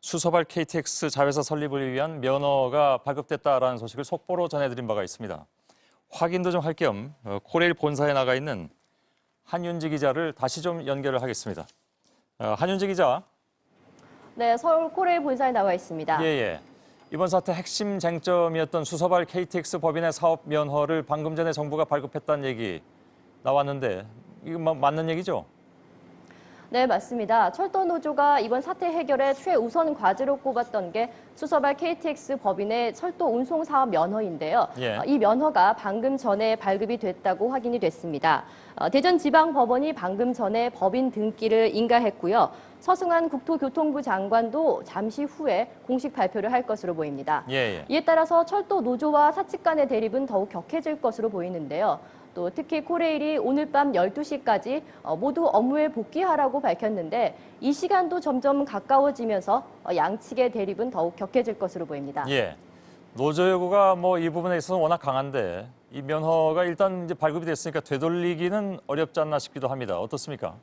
수서발 KTX 자회사 설립을 위한 면허가 발급됐다라는 소식을 속보로 전해드린 바가 있습니다. 확인도 좀 할겸 어, 코레일 본사에 나가 있는 한윤지 기자를 다시 좀 연결을 하겠습니다. 어, 한윤지 기자, 네, 서울 코레일 본사에 나와 있습니다. 예, 예. 이번 사태 핵심 쟁점이었던 수서발 KTX 법인의 사업 면허를 방금 전에 정부가 발급했다는 얘기 나왔는데 이거 마- 맞는 얘기죠? 네, 맞습니다. 철도 노조가 이번 사태 해결에 최우선 과제로 꼽았던 게 수서발 KTX 법인의 철도 운송 사업 면허인데요. 예. 어, 이 면허가 방금 전에 발급이 됐다고 확인이 됐습니다. 어, 대전지방법원이 방금 전에 법인 등기를 인가했고요. 서승환 국토교통부 장관도 잠시 후에 공식 발표를 할 것으로 보입니다. 예, 예. 이에 따라서 철도 노조와 사측 간의 대립은 더욱 격해질 것으로 보이는데요. 또 특히 코레일이 오늘 밤 12시까지 어, 모두 업무에 복귀하라고 밝혔는데 이 시간도 점점 가까워지면서 어, 양측의 대립은 더욱 격해질 것으로 보입니다. 예. 노조 요구가 뭐 이 부분에 있어서 워낙 강한데 이 면허가 일단 이제 발급이 됐으니까 되돌리기는 어렵지 않나 싶기도 합니다. 어떻습니까?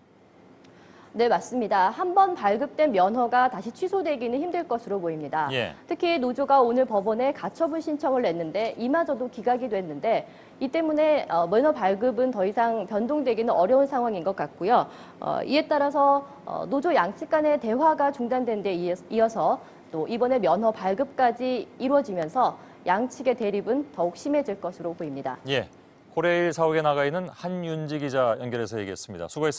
네, 맞습니다. 한 번 발급된 면허가 다시 취소되기는 힘들 것으로 보입니다. 예. 특히 노조가 오늘 법원에 가처분 신청을 냈는데 이마저도 기각이 됐는데 이 때문에 어, 면허 발급은 더 이상 변동되기는 어려운 상황인 것 같고요. 어, 이에 따라서 어, 노조 양측 간의 대화가 중단된 데 이어- 이어서 또 이번에 면허 발급까지 이루어지면서 양측의 대립은 더욱 심해질 것으로 보입니다. 예. 코레일 사옥에 나가 있는 한윤지 기자 연결해서 얘기했습니다. 수고했습니다.